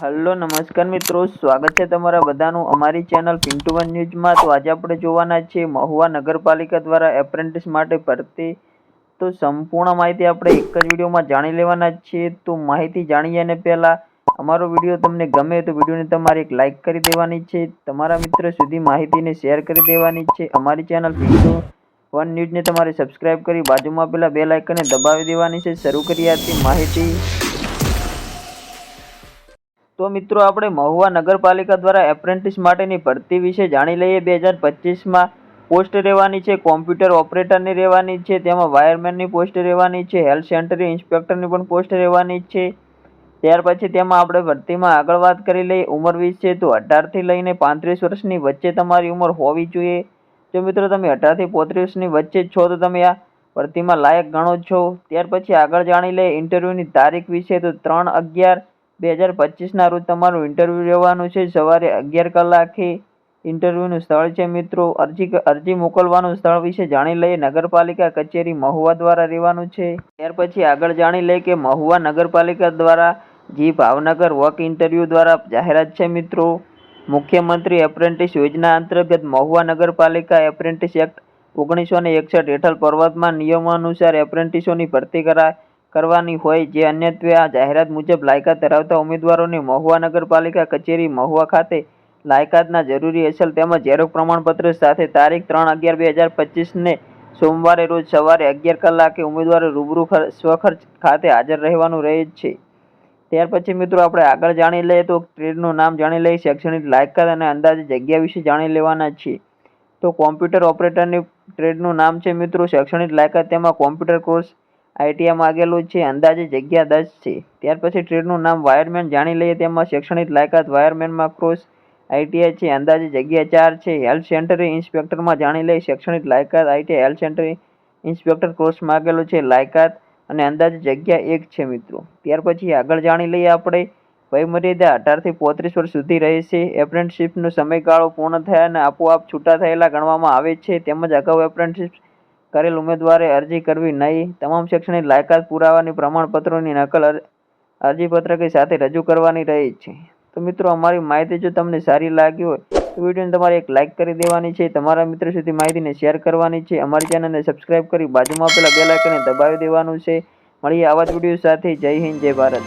Hello, નમસ્કાર મિત્રો. સ્વાગત છે તમારા બધાનું અમારી ચેનલ પિન્ટુ વન ન્યૂઝમાં. તો આજે આપણે જોવાના છે મહુવા નગરપાલિકા દ્વારા એપ્રેન્ટિસ માટે ભરતી. તો સંપૂર્ણ માહિતી આપણે એક જ વિડીયોમાં જાણી લેવાના છીએ. તો માહિતી જાણીએ અને પહેલાં અમારો વીડિયો તમને ગમે તો વિડીયોને તમારે એક લાઇક કરી દેવાની છે. તમારા મિત્ર સુધી માહિતીને શેર કરી દેવાની છે. અમારી ચેનલ પિન્ટુ વન ન્યૂઝને તમારે સબસ્ક્રાઇબ કરી બાજુમાં પેલા બે લાઇકને દબાવી દેવાની છે. શરૂ કરી હતી માહિતી. તો મિત્રો આપણે મહુવા નગરપાલિકા દ્વારા એપ્રેન્ટિસ માટેની ભરતી વિશે જાણી લઈએ. બે હજાર પચીસમાં પોસ્ટ રહેવાની છે, કોમ્પ્યુટર ઓપરેટરની રહેવાની છે, તેમાં વાયરમેનની પોસ્ટ રહેવાની છે, હેલ્થ સેન્ટરની ઇન્સ્પેક્ટરની પણ પોસ્ટ રહેવાની છે. ત્યાર પછી તેમાં આપણે ભરતીમાં આગળ વાત કરી લઈએ. ઉંમર છે, તો અઢારથી લઈને પાંત્રીસ વર્ષની વચ્ચે તમારી ઉંમર હોવી જોઈએ. જો મિત્રો તમે અઢારથી પોત્રીસની વચ્ચે છો, તો તમે આ ભરતીમાં લાયક ગણો છો. ત્યાર પછી આગળ જાણી લઈએ. ઇન્ટરવ્યૂની તારીખ વિશે તો ત્રણ અગિયાર બે હજાર પચીસના રોજ તમારું ઇન્ટરવ્યૂ રહેવાનું છે. સવારે અગિયાર કલાકે ઇન્ટરવ્યૂનું સ્થળ છે મિત્રો. અરજી અરજી મોકલવાનું સ્થળ વિશે જાણી લઈએ. નગરપાલિકા કચેરી મહુવા દ્વારા રહેવાનું છે. ત્યાર પછી આગળ જાણી લઈએ કે મહુવા નગરપાલિકા દ્વારા જી ભાવનગર વર્ક ઇન્ટરવ્યૂ દ્વારા જાહેરાત છે મિત્રો. મુખ્યમંત્રી એપ્રેન્ટિસ યોજના અંતર્ગત મહુવા નગરપાલિકા એપ્રેન્ટિસ એક્ટ ઓગણીસો ને એકસઠ હેઠળ પર્વતમાં નિયમો અનુસાર એપ્રેન્ટિસોની ભરતી કરા કરવાની હોય જે અન્યત્વે આ જાહેરાત મુજબ લાયકાત ધરાવતા ઉમેદવારોને મહુવા નગરપાલિકા કચેરી મહુવા ખાતે લાયકાતના જરૂરી અસલ તેમજ ઝેરોક પ્રમાણપત્ર સાથે તારીખ ત્રણ અગિયાર બે હજાર પચીસને સોમવારે રોજ સવારે અગિયાર કલાકે ઉમેદવારો રૂબરૂ ખર- સ્વખર્ચ ખાતે હાજર રહેવાનું રહે છે. ત્યાર પછી મિત્રો આપણે આગળ જાણી લઈએ તો ટ્રેડનું નામ જાણી લઈએ, શૈક્ષણિક લાયકાત અને અંદાજે જગ્યા વિશે જાણી લેવાના છીએ. તો કોમ્પ્યુટર ઓપરેટરની ટ્રેડનું નામ છે મિત્રો, શૈક્ષણિક લાયકાત, તેમાં કોમ્પ્યુટર કોર્સ આઈટીઆઈ માગેલું છે, અંદાજે જગ્યા દસ છે. ત્યાર પછી ટ્રેડનું નામ વાયરમેન જાણી લઈએ તેમાં શૈક્ષણિક લાયકાત વાયરમેનમાં ક્રોસ, આઈટીઆઈ છે, અંદાજે જગ્યા ચાર છે. હેલ્થ સેન્ટર ઇન્સ્પેક્ટરમાં જાણી લઈએ શૈક્ષણિક લાયકાત, ITI health centre inspector course માગેલો છે, લાયકાત અને અંદાજે જગ્યા એક છે મિત્રો. ત્યાર પછી આગળ જાણી લઈએ આપણે, વયમર્યાદા અઢારથી પોત્રીસ વર્ષ સુધી રહેશે. એપ્રેન્ટિસશીપનો સમયગાળો પૂર્ણ થયા અને આપોઆપ છૂટા થયેલા ગણવામાં આવે છે. તેમજ અગાઉ એપ્રેન્ટિસશીપ કરેલ ઉમેદવારે અરજી કરવી નહીં. તમામ શૈક્ષણિક લાયકાત પુરાવાની પ્રમાણપત્રોની નકલ અર- અરજીપત્રક સાથે રજૂ કરવાની રહી છે. તો મિત્રો, અમારી માહિતી જો તમને સારી લાગી હોય, તો વિડીયોને તમારે એક લાઇક કરી દેવાની છે. તમારા મિત્રો સુધી માહિતીને શેર કરવાની છે. અમારી ચેનલને સબસ્ક્રાઇબ કરી બાજુમાં આપેલા બે લાઇકને દબાવી દેવાનું છે. મળીએ આવા જ વીડિયો સાથે. જય હિન્દ, જય ભારત.